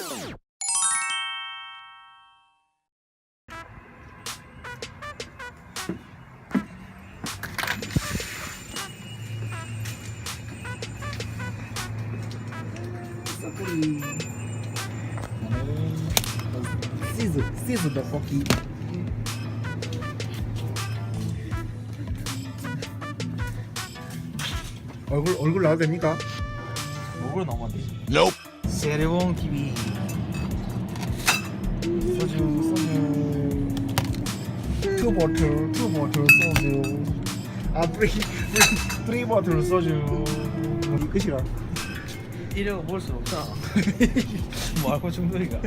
싹구리 시즈 시즈 떡볶이 얼굴 얼굴 나와도 됩니까? 목으로 넘어지. 세레봉 TV 소주 소주 투 보틀 투 보틀 소주 아 쓰리 쓰리 보틀 소주 이 끝이야 이래고 볼수 없잖아. 뭐 알코올 중독이가.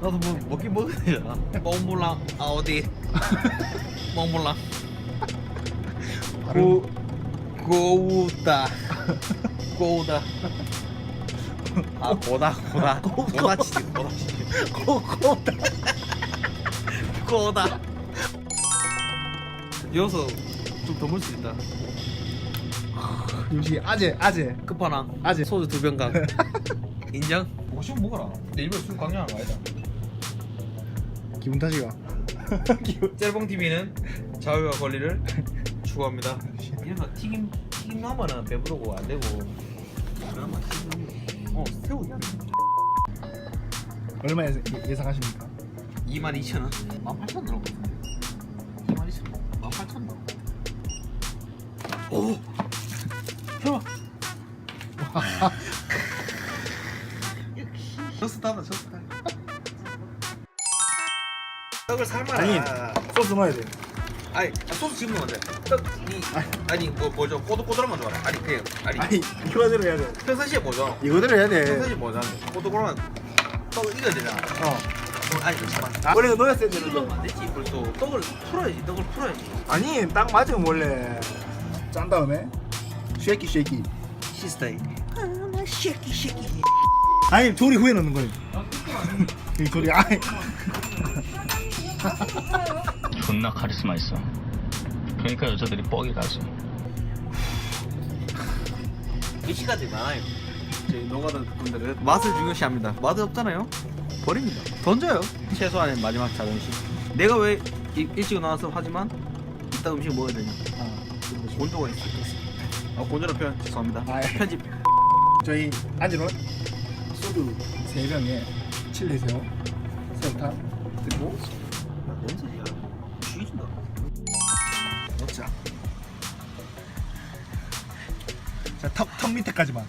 나도 뭐 먹긴 먹어야 되잖아. 몽블랑 아 어디? 몽블랑. 고 고우다. 고우다. 아 고다 고다 고다 치즈 고다 치즈 고고다 고다. 여기서 좀더 물 수 있다. 역시 아재 아재 끝판왕 아재. 소주 두 병 강. 인정? 먹으면 먹어라. 내 일부러 술 강요하는 거 아니다. 기분 탓이가 짤봉 TV는 자유와 권리를 추구합니다. 이런 거 튀김 튀김 나면은 배부르고 안 되고. 그나마 튀김. 어 새우 야. 얼마 예- 예상하십니까? 2만 2천 원. 1만 8천 원 같은데. 2만 2천 원. 1만 8천 원 나올 것 같아. 오. 설마. 저스타다 저스타. 떡을 삶아라. 아니. 소스 넣어야 돼 아니 아, 소스 지금 넣으면 돼. 떡이 아니 뭐 뭐죠? 꼬들꼬들한 건 좋아해. 아니 그냥 아니 아니 이거대로 해야 돼 평상시에 뭐죠? 이거대로 해야 돼 평상시에 뭐죠? 꼬들꼬들한 떡을 익어야 되잖아. 어. 어, 아니 잠깐만. 아, 원래 이거 넣었어야 되는데 안 되지 벌써 떡을 풀어야지 떡을 풀어야지 아니 딱 맞으면 원래 짠 다음에 쉐이키 쉐이키 시스타일 아나 쉐키 쉐키 아니 조리 후에 넣는 거예요 이 조리 아니 존나 카리스마 있어. 그러니까 여자들이 뻑이 가지. 미식가들이 많아요. 저희 노가다 분들은 맛을 중요시합니다. 맛이 없잖아요. 버립니다. 던져요. 최소한의 마지막 자존심. 내가 왜 일- 일찍 나와서 하지만 이따 음식 먹어야 되냐 곤조가 있을 수 있어. 아 곤조라 표현. 죄송합니다. 아, 예. 편집. 저희 안지로 소주 3병에 칠리 새우 새우탕 그리고 뭔 소리야 넣자. 자, 턱, 턱 밑에까지만